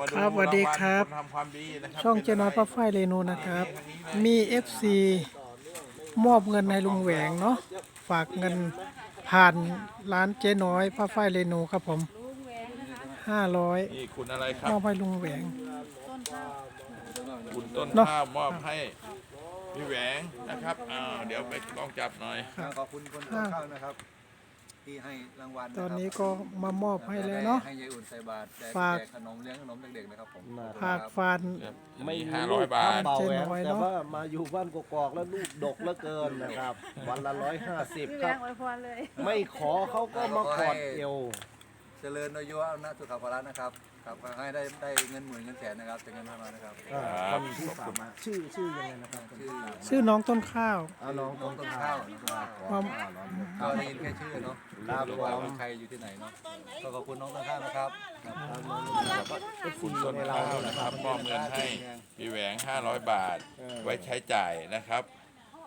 มาดูครับสวัสดีครับางวัลนทำความดีนะครับช่องเจน้อยป้าฝ้ายเรนูนะครับ มี FC มอบเงินให้ลุงแหวงเนาะฝากเงินผ่านร้านเจ๊น้อยป้าฝ้ายเรนูครับผม500นี่คุณอะไรครัมบอบให้ลุงแหวง คุณต้นเนอะ ข้าวมอบให้พี่แหวงนะครับอ้าวเดี๋ยวไปกล้องจับหน่อย ขอบคุณคนต้นข้าวนะครับ ที่ให้รางวัละตครับอนนี้ก็มามอบให้แล้วเนาะ ให้ยายอุ่นใส่บาตรแจกฝาก แจกขนมเลี้ยงขนมเด็กๆนะครับผมฝากฟาน ไม่ห้าร้อยบาท เบาเจ๊แหวน้อยนเนแต่อะว่ามาอยู่บ้านกอกๆแล้วลูกดกเหลือเกินนะครับ วันละร้อยห้าสิบพี่คแบรับ งค์อวยพรเลย ไม่ขอเขาก็มากอดเอว เจริญอายุวัฒนะสุขภาระนะครับครับขอให้ได้ได้เงินหมื่นเงินแสนนะครับเป็นเงินมากๆนะครับอ่าครับคนที่ฝากมาชื่อชื่อยังไงนะครับชื่อชื่อน้องต้นข้าวเอาน้องน้องต้นข้าวนะครับครับก็ได้ยินแค่ชื่อเนาะครับรู้ว่าใครอยู่ที่ไหนเนาะก็ขอบคุณน้องต้นข้าวนะครับครับคุณต้นข้าวนะครับมอบเงินให้พี่แหวง 500 บาทไว้ใช้จ่ายนะครับ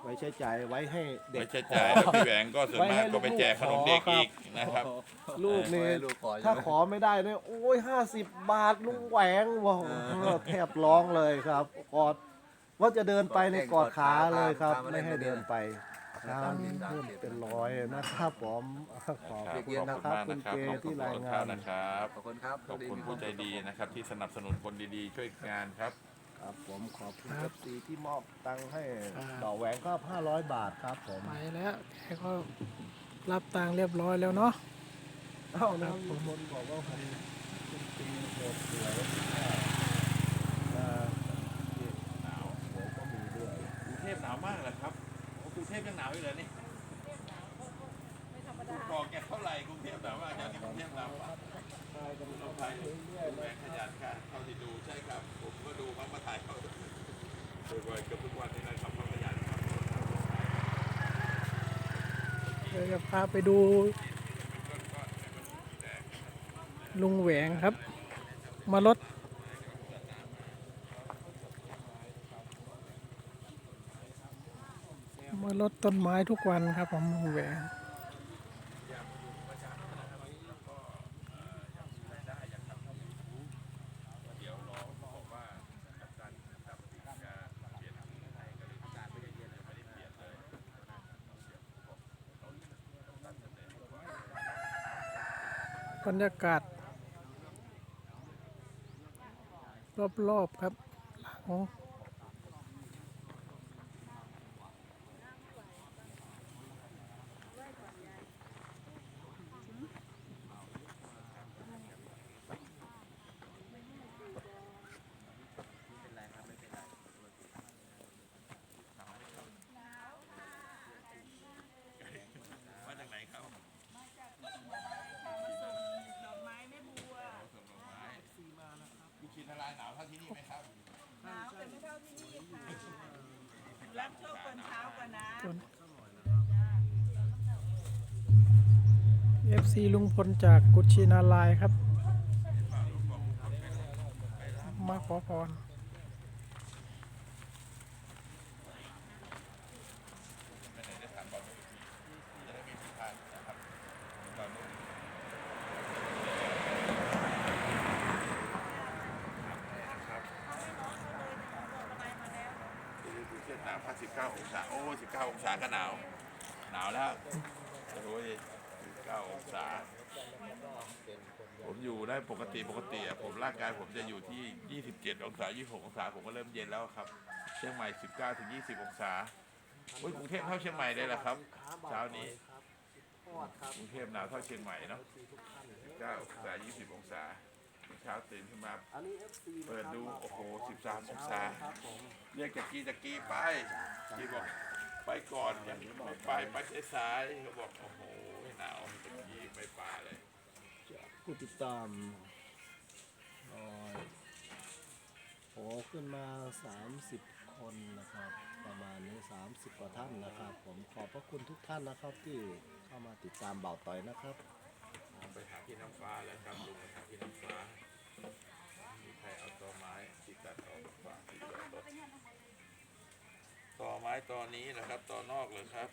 ไว้ใช้จ่ายไว้ให้เด็ไว้กใช้จ่ายแล้วพี่แหวงก็ส่วนไว้มาให้กก็ไปแจกขนมเด็กลูกๆขอ อีกนะครับ ลูกขอนี่ให้ลูกขออยู่ถ้าขอไม่ได้เนี่ยโอ้ยห้าสิบบาทลุงแหวงว้าวแทบร้องเลยครับกอดว่าจะเดินไปในกอดขาเลยครับ ไม่ให้เดินไปครับเพิ่มเป็นร้อยนะครับผมขอบขอบคุณคุณนะมากครับนะคุณครับเจขอบคุณที่รายต้นงาข้าวนนะครับ ขอบคุณครับขอบคุณผู้ใจดีนะครับที่สนับสนุนคนดีๆ ช่วยงานครับ ครับผมขอบคุณเอฟซีที่มอบตังค์ให้ดอกแหวนก็500 บาทครับผมไปแล้วแกก็รับตังค์เรียบร้อยแล้วเนาะ เอ้านะมีคนบอกว่าผมเป็นปีโหดสวยเอ่อหนาวหัวก็มีด้วยกรุงเทพหนาวมากเลยครับโอ้กรุงเทพยังหนาวอยู่เลยนี่บอกแกเท่าไหร่กรุงเทพหนาวมากจากที่กรุงเทพหนาวมาก ใช่ก็มี เราถ่ายแรงขยันกันเท่าที่ดูใช่ครับ ผมก็ดูเขามาถ่ายเขาบ่อยๆเกือบทุกวันนี้นะครับเขาขยันครับ เดี๋ยว จะพาไปดู ลุงแหวงครับ มาลดมาลดต้นไม้ทุกวันครับผมลุงแหวง บรรยากาศ รอบ ๆ ครับหลังกุชินารายหนาวเท่าที่นี่ไหมครับ รับโชคตอนเช้าก่อนนะ FC ลุงพลจากกุชินาลายครับ มาขอพร 19 องศา โอ้ 19 องศาก็หนาว หนาวแล้ว โอ้ย19 องศา ผมอยู่ได้ปกติปกติผมร่างกายผมจะอยู่ที่ 27 องศา 26 องศา ผมก็เริ่มเย็นแล้วครับ เชียงใหม่ 19 ถึง 20 องศาโอ้ยกรุงเทพเท่าเชียงใหม่ได้แล้วครับ เช้านี้กรุงเทพหนาวเท่าเชียงใหม่เนาะ19 องศา 20 องศา เช้าตื่นขึ้นมา อันนี้ FC เปิดดูโอ้โห13องศา ครับผมเรียกจากกี้จากกี้ไปกี้บอกไปก่อนอย่างนี้ไม่ไปไปสายๆเขาบอกโอ้โหหนาวจากกี้ไม่ไปเลยผู้ติดตามน้อยโอ้ขึ้นมา 30 คนนะครับ ประมาณนี้ 30 กว่าท่านนะครับ ผมขอบพระคุณทุกท่านนะครับที่เข้ามาติดตามเบาต่อยนะครับ ไปหาพี่น้ำฟ้าแล้วครับลุงไปหาพี่น้ำฟ้า อนนี้นะครับต่อนอกเลยครับ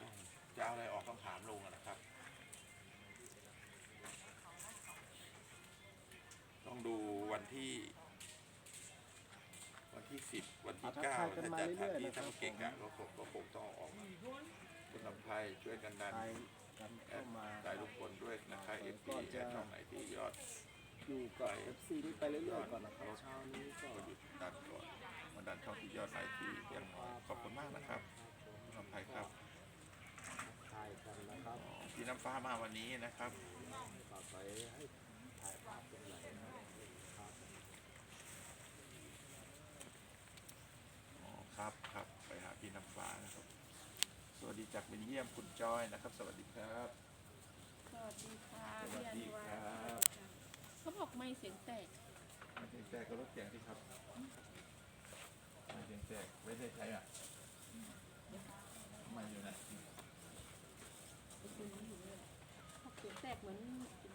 อืมจะเอาอะไรออกต้องถามลุงอะนะครับ ต้องดูวันที่ วันที่สิบวันที่เก้าถ้าจัดทางที่ถ้ามันเก่งอะก็คงก็คงต้องเอาออกมาคุณลำไพช่วยกันดันไปกันแอเข้าดมาสายลุงพลด้วยนะครับเอฟซีแอดช่องไหนที่ยอดอยู่กับ FC นี้ไปเรื่อยๆก่อนนะครับเช้านี้ก็ก็หยุดดันก่อนมา ดันช่องที่ยอดไลค์ที่ยังน้อยขอบคุณมากนะครับคุณลำไพครับถ่ายกันนะครับอ๋อพี่น้ำฟ้ามาวันนี้นะครับฝากไปให้ถ่ายภาพเป็นไหลนะครับอ๋อครับครับไปหาพี่น้ำฟ้านะครับ สวัสดีจากเบลเยียมคุณจอยนะครับ สวัสดีครับ สวัสดีค่ะสวัสดีครับเขาบอกไม่เสียงแตกไม่เสียงแตกก็ลดเสียงที่ครับไม่เสียง แตกไม่ได้ใช้อะมันอยู่ไหนเสียงแตกเหมือน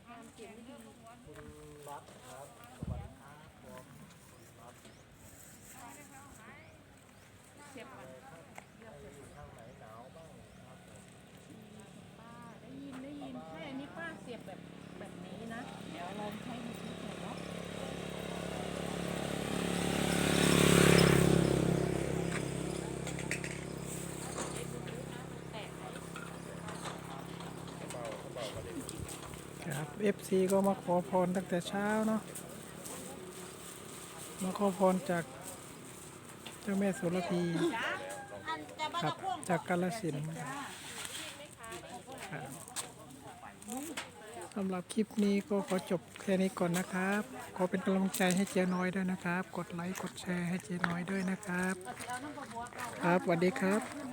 ทานเสียงไม่ดี คุณรัฐครับสวัสดีครับผม เสียบมัน อยู่ทางไหนหนาวบ้างครับผม ป้าได้ยินได้ยินใช่อันนี้ป้าเสียบแบบแบบนี้นะ เดี๋ยวลองใช้มือถือหน่อยเนาะ ครับ FC ก็มาขอพรตั้งแต่เช้าเนาะมาขอพรจากเจ้าแม่โสุรพีครับจากกาลสินครับสำหรับคลิปนี้ก็ขอจบแค่นี้ก่อนนะครับ ขอเป็นกำลังใจให้เจ๊น้อยด้วยนะครับ กดไลค์กดแชร์ให้เจ๊น้อยด้วยนะครับ ครับสวัสดีครับ